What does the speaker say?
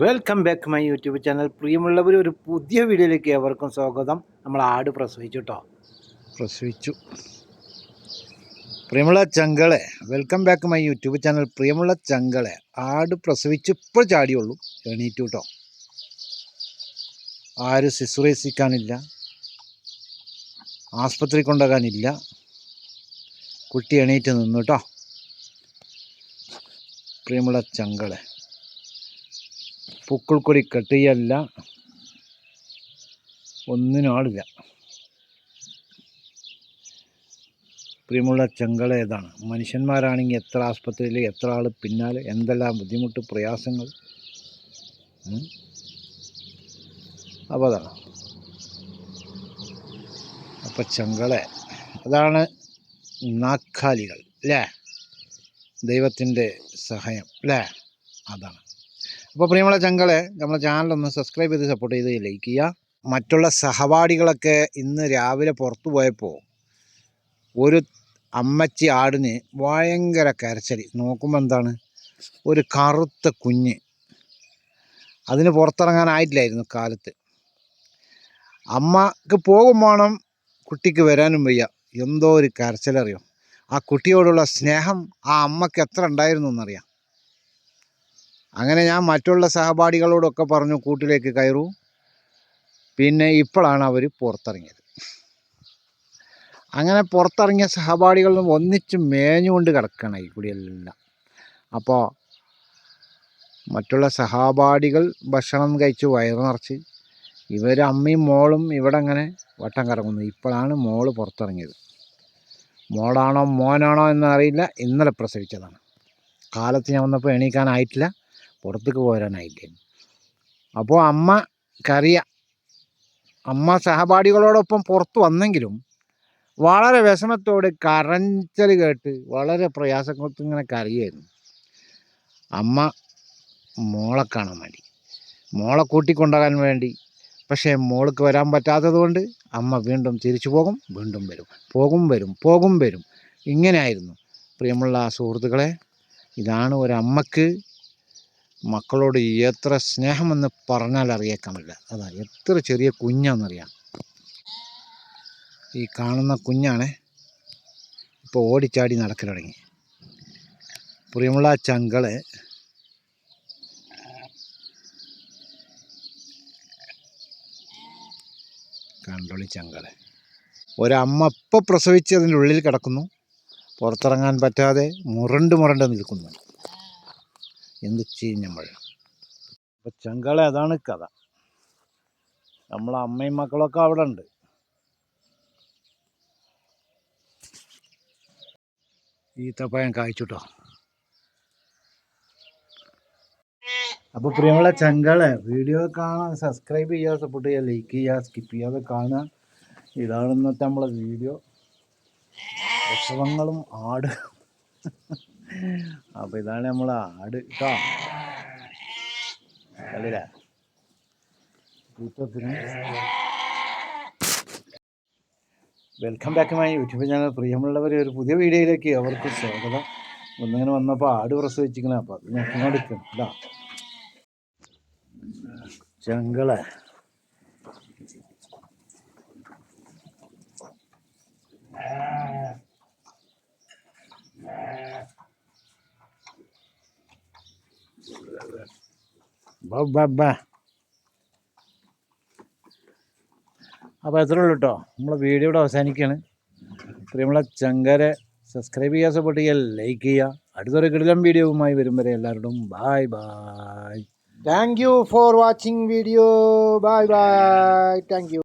Welcome back my YouTube channel പ്രിയമുള്ളവർ ഒരു പുതിയ വീഡിയോയിലേക്ക് ഏവർക്കും സ്വാഗതം. നമ്മൾ ആട് പ്രസവിച്ചു കേട്ടോ പ്രസവിച്ചു. പ്രിയമുള്ള ചങ്കളെ welcome back my YouTube channel പ്രിയമുള്ള ചങ്കളെ ആട് പ്രസവിച്ച് ഇപ്പോൾ ചാടിയുള്ളൂ. എണീറ്റു കേട്ടോ ആരും ശുശ്രൂഷിക്കാനില്ല. ആസ്പത്രി കൊണ്ടുപോകാനില്ല. കുട്ടി എണീറ്റ് നിന്നു കേട്ടോ പ്രിയമുള്ള ചങ്കളെ പൂക്കൾക്കൊടി കെട്ടിയല്ല. ഒന്നിനും ആളില്ല. പ്രിയമുള്ള ചെങ്കള ഏതാണ് മനുഷ്യന്മാരാണെങ്കിൽ എത്ര ആസ്പത്രിയിൽ എത്ര ആൾ പിന്നാലെ എന്തെല്ലാം ബുദ്ധിമുട്ട് പ്രയാസങ്ങൾ? അപ്പോൾ അതാണ് അപ്പം ചെങ്കളെ അതാണ് നാക്കാലികൾ അല്ലേ? ദൈവത്തിന്റെ സഹായം അല്ലേ? അതാണ്. അപ്പോൾ പ്രിയമുള്ള ചങ്കളെ നമ്മളെ ചാനലൊന്ന് സബ്സ്ക്രൈബ് ചെയ്ത് സപ്പോർട്ട് ചെയ്ത് ലൈക്ക് ചെയ്യുക. മറ്റുള്ള സഹപാഠികളൊക്കെ ഇന്ന് രാവിലെ പുറത്തു പോയപ്പോൾ ഒരു അമ്മച്ചി ആടിന് ഭയങ്കര കരച്ചടി നോക്കുമ്പോൾ എന്താണ്? ഒരു കറുത്ത കുഞ്ഞ്. അതിന് പുറത്തിറങ്ങാനായിട്ടില്ലായിരുന്നു കാലത്ത്. അമ്മയ്ക്ക് പോകും വേണം കുട്ടിക്ക് വരാനും വയ്യ. എന്തോ ഒരു കരച്ചിലറിയോ? ആ കുട്ടിയോടുള്ള സ്നേഹം ആ അമ്മയ്ക്ക് എത്ര ഉണ്ടായിരുന്നു എന്നറിയാം. അങ്ങനെ ഞാൻ മറ്റുള്ള സഹപാഠികളോടൊക്കെ പറഞ്ഞു കൂട്ടിലേക്ക് കയറൂ. പിന്നെ ഇപ്പോഴാണ് അവർ പുറത്തിറങ്ങിയത്. അങ്ങനെ പുറത്തിറങ്ങിയ സഹപാഠികളും ഒന്നിച്ച് മേഞ്ഞുകൊണ്ട് കിടക്കണം ഈ കുടിയെല്ലാം. അപ്പോൾ മറ്റുള്ള സഹപാഠികൾ ഭക്ഷണം കഴിച്ച് വയറു നിറച്ച് ഇവർ അമ്മയും മോളും ഇവിടെ അങ്ങനെ വട്ടം കറങ്ങുന്നു. ഇപ്പോഴാണ് മോൾ പുറത്തിറങ്ങിയത്. മോളാണോ മോനാണോ എന്നറിയില്ല. ഇന്നലെ പ്രസവിച്ചതാണ്. കാലത്ത് ഞാൻ വന്നപ്പോൾ എണീക്കാനായിട്ടില്ല. പുറത്തേക്ക് പോരാനായിട്ട് അപ്പോൾ അമ്മ കറിയ അമ്മ സഹപാഠികളോടൊപ്പം പുറത്ത് വന്നെങ്കിലും വളരെ വിഷമത്തോടെ കരഞ്ചൽ കേട്ട് വളരെ പ്രയാസങ്ങൾക്ക് ഇങ്ങനെ കരയായിരുന്നു. അമ്മ മോളെ കാണാൻ വേണ്ടി മോളെ കൂട്ടിക്കൊണ്ടാകാൻ വേണ്ടി പക്ഷേ മോൾക്ക് വരാൻ പറ്റാത്തതുകൊണ്ട് അമ്മ വീണ്ടും തിരിച്ചു പോകും വീണ്ടും വരും. പോകും വരും പോകും വരും. ഇങ്ങനെയായിരുന്നു. പ്രിയമുള്ള സുഹൃത്തുക്കളെ ഇതാണ് ഒരമ്മക്ക് മക്കളോട് എത്ര സ്നേഹമെന്ന് പറഞ്ഞാൽ അറിയേക്കാമില്ല. അതാ എത്ര ചെറിയ കുഞ്ഞാണെന്നറിയാം ഈ കാണുന്ന കുഞ്ഞാണ് ഇപ്പോൾ ഓടിച്ചാടി നടക്കൽ തുടങ്ങി. പ്രിയമുള്ള ചങ്കൾ കണ്ടോളി ചങ്കൾ. ഒരമ്മ ഇപ്പോൾ പ്രസവിച്ച് അതിന്റെ ഉള്ളിൽ കിടക്കുന്നു. പുറത്തിറങ്ങാൻ പറ്റാതെ മുരണ്ട് മുരണ്ട് നിൽക്കുന്നു. എന്ത് ചെയ്യും നമ്മൾ? അപ്പം ചെങ്കളെ അതാണ് കഥ. നമ്മളെ അമ്മയും മക്കളൊക്കെ അവിടെ ഉണ്ട്. ഈത്തപ്പഴം കായ്ച്ചുട്ടോ. അപ്പോൾ പ്രിയമുള്ള ചങ്കളെ വീഡിയോ കാണാൻ സബ്സ്ക്രൈബ് ചെയ്യുക സപ്പോർട്ട് ചെയ്യുക ലൈക്ക് ചെയ്യുക സ്കിപ്പ് ചെയ്യാതെ കാണുക. ഇതാണ് ഇന്നത്തെ നമ്മളെ വീഡിയോ ഉത്സവങ്ങളും ആട് അപ്പോൾ ഇതാണ് നമ്മളെ ആട്. കേട്ടോ welcome back my YouTube channel പ്രിയമുള്ളവർ ഒരു പുതിയ വീഡിയോയിലേക്ക് അവർക്ക് സ്വാഗതം. ഒന്നിങ്ങനെ വന്നപ്പോൾ ആട് പ്രസവിച്ചിങ്ങനെ അപ്പോൾ അത് ഞാൻ ചങ്കള ബാ അപ്പോൾ എത്ര ഉള്ളൂ കേട്ടോ നമ്മളെ വീഡിയോ ഇവിടെ അവസാനിക്കുകയാണ് പ്രിയമുള്ള ചങ്കരെ സബ്സ്ക്രൈബ് ചെയ്യുക സപ്പോർട്ട് ചെയ്യുക ലൈക്ക് ചെയ്യുക. അടുത്തൊരു കിടിലം വീഡിയോവുമായി വരും വരെ എല്ലാവരോടും bye bye thank you for watching video bye bye thank you